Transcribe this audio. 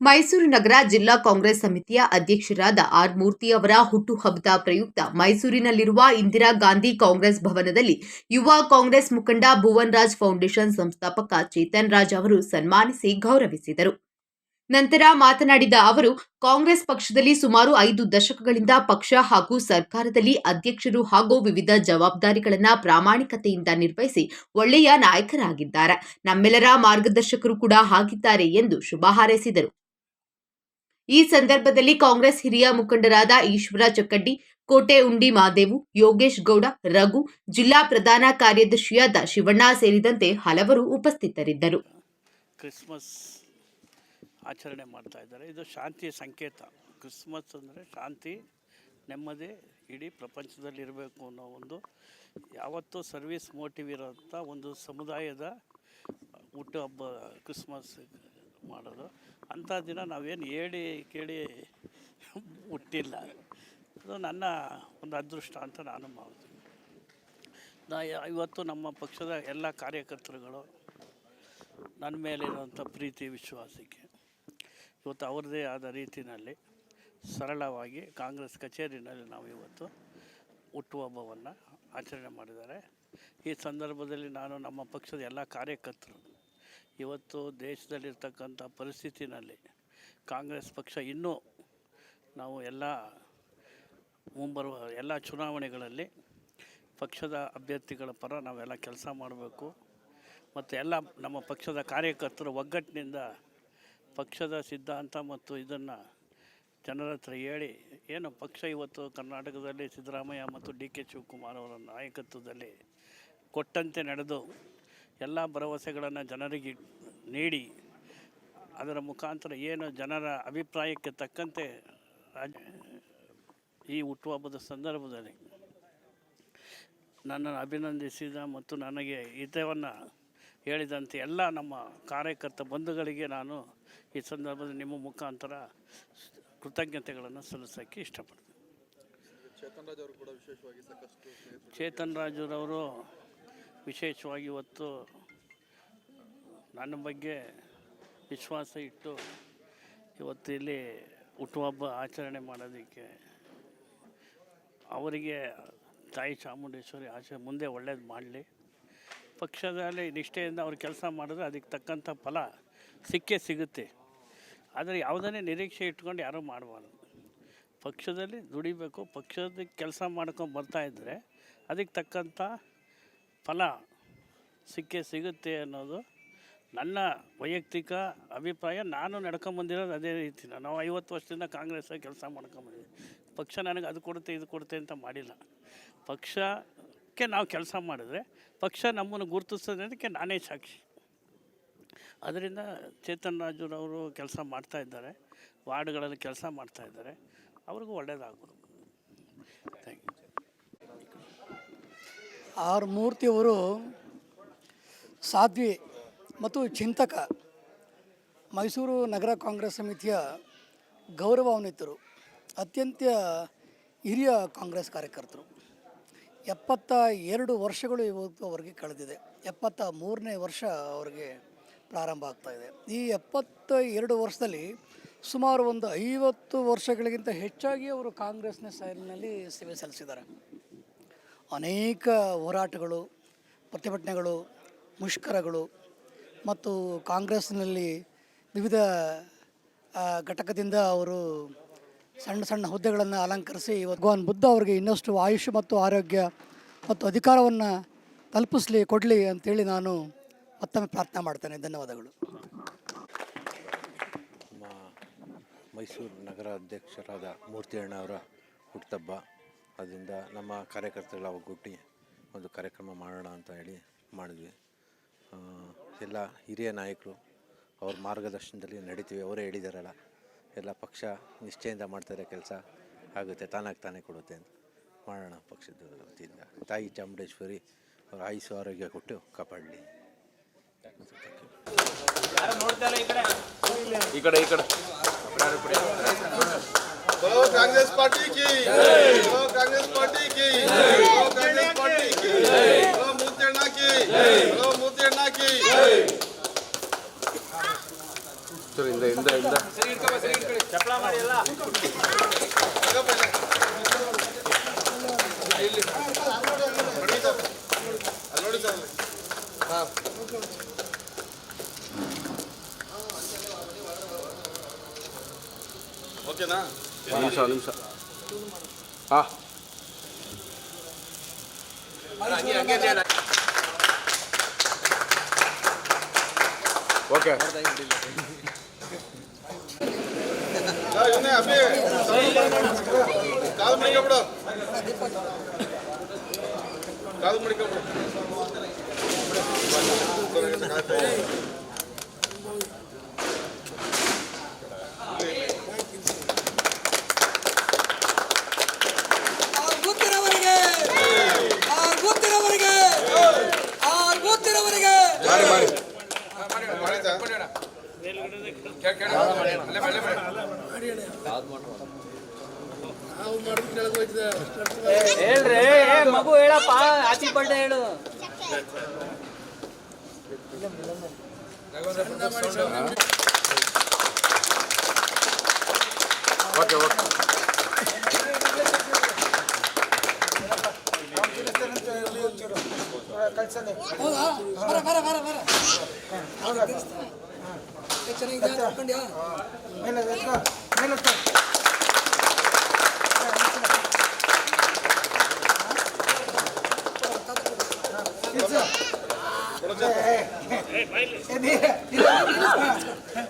ಮೈಸೂರು ನಗರ ಜಿಲ್ಲಾ ಕಾಂಗ್ರೆಸ್ ಸಮಿತಿಯ ಅಧ್ಯಕ್ಷರಾದ ಆರ್ ಮೂರ್ತಿ ಅವರ ಹುಟ್ಟುಹಬ್ಬದ ಪ್ರಯುಕ್ತ ಮೈಸೂರಿನಲ್ಲಿರುವ ಇಂದಿರಾ ಗಾಂಧಿ ಕಾಂಗ್ರೆಸ್ ಭವನದಲ್ಲಿ ಯುವ ಕಾಂಗ್ರೆಸ್ ಮುಖಂಡ ಭುವನ್ ರಾಜ್ ಫೌಂಡೇಶನ್ ಸಂಸ್ಥಾಪಕ ಚೇತನ್ ರಾಜ್ ಅವರು ಸನ್ಮಾನಿಸಿ ಗೌರವಿಸಿದರು. ನಂತರ ಮಾತನಾಡಿದ ಅವರು, ಕಾಂಗ್ರೆಸ್ ಪಕ್ಷದಲ್ಲಿ ಸುಮಾರು ಐದು ದಶಕಗಳಿಂದ ಪಕ್ಷ ಹಾಗೂ ಸರ್ಕಾರದಲ್ಲಿ ಅಧ್ಯಕ್ಷರು ಹಾಗೂ ವಿವಿಧ ಜವಾಬ್ದಾರಿಗಳನ್ನು ಪ್ರಾಮಾಣಿಕತೆಯಿಂದ ನಿರ್ವಹಿಸಿ ಒಳ್ಳೆಯ ನಾಯಕರಾಗಿದ್ದಾರೆ. ನಮ್ಮೆಲ್ಲರ ಮಾರ್ಗದರ್ಶಕರು ಕೂಡ ಆಗಿದ್ದಾರೆ ಎಂದು ಶುಭ ಹಾರೈಸಿದರು. ಈ ಸಂದರ್ಭದಲ್ಲಿ ಕಾಂಗ್ರೆಸ್ ಹಿರಿಯ ಮುಖಂಡರಾದ ಈಶ್ವರ ಚಕ್ಕಡ್ಡಿ ಕೋಟೆ ಉಂಡಿ ಮಾದೇವು, ಯೋಗೇಶ್ ಗೌಡ, ರಘು, ಜಿಲ್ಲಾ ಪ್ರಧಾನ ಕಾರ್ಯದರ್ಶಿಯಾದ ಶಿವಣ್ಣ ಸೇರಿದಂತೆ ಹಲವರು ಉಪಸ್ಥಿತರಿದ್ದರು. ಕ್ರಿಸ್ಮಸ್ ಆಚರಣೆ ಮಾಡ್ತಾ ಇದ್ದಾರೆ. ಇದು ಶಾಂತಿಯ ಸಂಕೇತ. ಕ್ರಿಸ್ಮಸ್ ಅಂದರೆ ಶಾಂತಿ, ನೆಮ್ಮದಿ, ಇಡೀ ಪ್ರಪಂಚದಲ್ಲಿ ಇರಬೇಕು ಅನ್ನೋ ಒಂದು ಯಾವತ್ತೂ ಸರ್ವಿಸ್ ಮೋಟಿವ್ ಇರೋಂಥ ಒಂದು ಸಮುದಾಯದ ಹುಟ್ಟುಹಬ್ಬ ಕ್ರಿಸ್ಮಸ್ ಮಾಡೋದು. ಅಂಥ ದಿನ ನಾವೇನು ಹೇಳಿ ಕೇಳಿ ಹುಟ್ಟಿಲ್ಲ. ಅದು ನನ್ನ ಒಂದು ಅದೃಷ್ಟ ಅಂತ ನಾನು ಭಾವಿಸ್ತೀನಿ. ನಾ ಇವತ್ತು ನಮ್ಮ ಪಕ್ಷದ ಎಲ್ಲ ಕಾರ್ಯಕರ್ತರುಗಳು ನನ್ನ ಮೇಲಿರುವಂಥ ಪ್ರೀತಿ, ವಿಶ್ವಾಸಕ್ಕೆ ಇವತ್ತು ಅವ್ರದ್ದೇ ಆದ ರೀತಿಯಲ್ಲಿ ಸರಳವಾಗಿ ಕಾಂಗ್ರೆಸ್ ಕಚೇರಿನಲ್ಲಿ ನಾವು ಇವತ್ತು ಹುಟ್ಟುಹಬ್ಬವನ್ನು ಆಚರಣೆ ಮಾಡಿದ್ದಾರೆ. ಈ ಸಂದರ್ಭದಲ್ಲಿ ನಾನು ನಮ್ಮ ಪಕ್ಷದ ಎಲ್ಲ ಕಾರ್ಯಕರ್ತರು ಇವತ್ತು ದೇಶದಲ್ಲಿರ್ತಕ್ಕಂಥ ಪರಿಸ್ಥಿತಿನಲ್ಲಿ ಕಾಂಗ್ರೆಸ್ ಪಕ್ಷ ಇನ್ನೂ ನಾವು ಎಲ್ಲ ಮುಂಬರುವ ಎಲ್ಲ ಚುನಾವಣೆಗಳಲ್ಲಿ ಪಕ್ಷದ ಅಭ್ಯರ್ಥಿಗಳ ಪರ ನಾವೆಲ್ಲ ಕೆಲಸ ಮಾಡಬೇಕು. ಮತ್ತು ಎಲ್ಲ ನಮ್ಮ ಪಕ್ಷದ ಕಾರ್ಯಕರ್ತರು ಒಗ್ಗಟ್ಟಿನಿಂದ ಪಕ್ಷದ ಸಿದ್ಧಾಂತ ಮತ್ತು ಇದನ್ನು ಜನರ ಹತ್ರ ಹೇಳಿ, ಏನು ಪಕ್ಷ ಇವತ್ತು ಕರ್ನಾಟಕದಲ್ಲಿ ಸಿದ್ದರಾಮಯ್ಯ ಮತ್ತು ಡಿ ಕೆ ಶಿವಕುಮಾರ್ ಅವರ ನಾಯಕತ್ವದಲ್ಲಿ ಕೊಟ್ಟಂತೆ ನಡೆದು ಎಲ್ಲ ಭರವಸೆಗಳನ್ನು ಜನರಿಗೆ ನೀಡಿ ಅದರ ಮುಖಾಂತರ ಏನು ಜನರ ಅಭಿಪ್ರಾಯಕ್ಕೆ ತಕ್ಕಂತೆ ರಾಜ ಈ ಹುಟ್ಟುಹಬ್ಬದ ಸಂದರ್ಭದಲ್ಲಿ ನನ್ನನ್ನು ಅಭಿನಂದಿಸಿದ ಮತ್ತು ನನಗೆ ಹಿತವನ್ನು ಹೇಳಿದಂತೆ ಎಲ್ಲ ನಮ್ಮ ಕಾರ್ಯಕರ್ತ ಬಂಧುಗಳಿಗೆ ನಾನು ಈ ಸಂದರ್ಭದಲ್ಲಿ ನಿಮ್ಮ ಮುಖಾಂತರ ಕೃತಜ್ಞತೆಗಳನ್ನು ಸಲ್ಲಿಸೋಕ್ಕೆ ಇಷ್ಟಪಡ್ತೀನಿ. ಚೇತನ್ ರಾಜ್ ಅವರು ಕೂಡ ವಿಶೇಷವಾಗಿ ಇವತ್ತು ನನ್ನ ಬಗ್ಗೆ ವಿಶ್ವಾಸ ಇಟ್ಟು ಇವತ್ತು ಇಲ್ಲಿ ಹುಟ್ಟುಹಬ್ಬ ಆಚರಣೆ ಮಾಡೋದಕ್ಕೆ ಅವರಿಗೆ ತಾಯಿ ಚಾಮುಂಡೇಶ್ವರಿ ಆಚೆ ಮುಂದೆ ಒಳ್ಳೇದು ಮಾಡಲಿ. ಪಕ್ಷದಲ್ಲಿ ನಿಷ್ಠೆಯಿಂದ ಅವ್ರು ಕೆಲಸ ಮಾಡಿದ್ರೆ ಅದಕ್ಕೆ ತಕ್ಕಂಥ ಫಲ ಸಿಕ್ಕೇ ಸಿಗುತ್ತೆ. ಆದರೆ ಯಾವುದನ್ನೇ ನಿರೀಕ್ಷೆ ಇಟ್ಕೊಂಡು ಯಾರೂ ಮಾಡಬಾರ್ದು. ಪಕ್ಷದಲ್ಲಿ ದುಡಿಬೇಕು ಪಕ್ಷದ ಕೆಲಸ ಮಾಡ್ಕೊಂಡು ಬರ್ತಾ ಇದ್ದರೆ ಅದಕ್ಕೆ ತಕ್ಕಂಥ ಫಲ ಸಿಕ್ಕೇ ಸಿಗುತ್ತೆ ಅನ್ನೋದು ನನ್ನ ವೈಯಕ್ತಿಕ ಅಭಿಪ್ರಾಯ. ನಾನು ನಡ್ಕೊಂಬಂದಿರೋದು ಅದೇ ರೀತಿ. ನಾವು ಐವತ್ತು ವರ್ಷದಿಂದ ಕಾಂಗ್ರೆಸ್ ಕೆಲಸ ಮಾಡ್ಕೊಂಬಂದಿದ್ದೀವಿ ಪಕ್ಷ ನನಗೆ ಅದು ಕೊಡುತ್ತೆ, ಇದು ಕೊಡುತ್ತೆ ಅಂತ ಮಾಡಿಲ್ಲ. ಪಕ್ಷಕ್ಕೆ ನಾವು ಕೆಲಸ ಮಾಡಿದ್ರೆ ಪಕ್ಷ ನಮ್ಮನ್ನು ಗುರುತಿಸೋದಕ್ಕೆ ನಾನೇ ಸಾಕ್ಷಿ. ಅದರಿಂದ ಚೇತನ್ ರಾಜುರವರು ಕೆಲಸ ಮಾಡ್ತಾ ಇದ್ದಾರೆ. ವಾರ್ಡ್ಗಳಲ್ಲಿ ಕೆಲಸ ಮಾಡ್ತಾ ಇದ್ದಾರೆ. ಅವ್ರಿಗೂ ಒಳ್ಳೆಯದಾಗ್ಬೋದು ಥ್ಯಾಂಕ್ ಯು ಆರ್ ಮೂರ್ತಿಯವರು ಸಾಧ್ವಿ ಮತ್ತು ಚಿಂತಕ. ಮೈಸೂರು ನಗರ ಕಾಂಗ್ರೆಸ್ ಸಮಿತಿಯ ಗೌರವಾನ್ವಿತರು, ಅತ್ಯಂತ ಹಿರಿಯ ಕಾಂಗ್ರೆಸ್ ಕಾರ್ಯಕರ್ತರು. ಎಪ್ಪತ್ತ ಎರಡು ವರ್ಷಗಳು ಇವತ್ತು ಅವರಿಗೆ ಕಳೆದಿದೆ. ಎಪ್ಪತ್ತ ಮೂರನೇ ವರ್ಷ ಅವರಿಗೆ ಪ್ರಾರಂಭ ಆಗ್ತಾಯಿದೆ ಈ ಎಪ್ಪತ್ತ ಎರಡು ವರ್ಷದಲ್ಲಿ ಸುಮಾರು ಒಂದು ಐವತ್ತು ವರ್ಷಗಳಿಗಿಂತ ಹೆಚ್ಚಾಗಿ ಅವರು ಕಾಂಗ್ರೆಸ್ನ ಸಾಲಿನಲ್ಲಿ ಸೇವೆ ಸಲ್ಲಿಸಿದ್ದಾರೆ. ಅನೇಕ ಹೋರಾಟಗಳು, ಪ್ರತಿಭಟನೆಗಳು, ಮುಷ್ಕರಗಳು ಮತ್ತು ಕಾಂಗ್ರೆಸ್ನಲ್ಲಿ ವಿವಿಧ ಘಟಕದಿಂದ ಅವರು ಸಣ್ಣ ಸಣ್ಣ ಹುದ್ದೆಗಳನ್ನು ಅಲಂಕರಿಸಿ ಭಗವಾನ್ ಬುದ್ಧ ಅವರಿಗೆ ಇನ್ನಷ್ಟು ಆಯುಷ್ ಮತ್ತು ಆರೋಗ್ಯ ಮತ್ತು ಅಧಿಕಾರವನ್ನು ತಲುಪಿಸ್ಲಿ, ಕೊಡಲಿ ಅಂತೇಳಿ ನಾನು ಮತ್ತೊಮ್ಮೆ ಪ್ರಾರ್ಥನೆ ಮಾಡ್ತೇನೆ. ಧನ್ಯವಾದಗಳು. ಮೈಸೂರು ನಗರ ಅಧ್ಯಕ್ಷರಾದ ಮೂರ್ತಿ ಅಣ್ಣ ಅವರ ಹುಟ್ಟುಹಬ್ಬ ಅದರಿಂದ ನಮ್ಮ ಕಾರ್ಯಕರ್ತರೆಲ್ಲ ಒಗ್ಗೂಡಿ ಒಂದು ಕಾರ್ಯಕ್ರಮ ಮಾಡೋಣ ಅಂತ ಹೇಳಿ ಮಾಡಿದ್ವಿ. ಎಲ್ಲ ಹಿರಿಯ ನಾಯಕರು ಅವ್ರ ಮಾರ್ಗದರ್ಶನದಲ್ಲಿ ನಡೀತೀವಿ. ಅವರೇ ಹೇಳಿದಾರಲ್ಲ, ಎಲ್ಲ ಪಕ್ಷ ನಿಷ್ಠೆಯಿಂದ ಮಾಡ್ತಾರೆ ಕೆಲಸ ಆಗುತ್ತೆ, ತಾನಾಗಿ ತಾನೇ ಕೊಡುತ್ತೆ ಅಂತ. ಮಾಡೋಣ ಪಕ್ಷದ ವತಿಯಿಂದ. ತಾಯಿ ಚಾಮುಂಡೇಶ್ವರಿ ಅವ್ರ ಆಯುಸ್ಸು ಆರೋಗ್ಯ ಕೊಟ್ಟು ಕಾಪಾಡಲಿ. ಈ ಕಡೆ ಈ ಕಡೆ. कांग्रेस पार्टी की बोलो कांग्रेस पार्टी की बोलो कांग्रेस पार्टी की बोलो मुत्तेण्णा की बोलो मुत्तेण्णा की ಸರ್ ಇಂದ ಇಂದ ಇಂದ ಅಲ್ಲಿ ನೋಡಿ ಸರ್ ಅಲ್ಲಿ. ಹಾಂ ಓಕೆನಾ ನಿಮಿಷ ನಿಮಿಷ ಹಾಂ ಓಕೆ ಇವನೇ ಅಭಿ ಕಾಲು ಮಡಿಕೊಬಿಡು ಕಾಲು ಮಡಿಕೊಬಿಡು ಹೇಳ್ರಿ ಮಗು ಹೇಳಪ್ಪ ಆಚಿ ಬಡ್ಡೆ ಹೇಳು ಓಕೆ ಓಕೆ ಹೌದಾ ಬರ ಬರ ಬರ ಬರ Silence. It's a... Hey, hey, hey. Hey,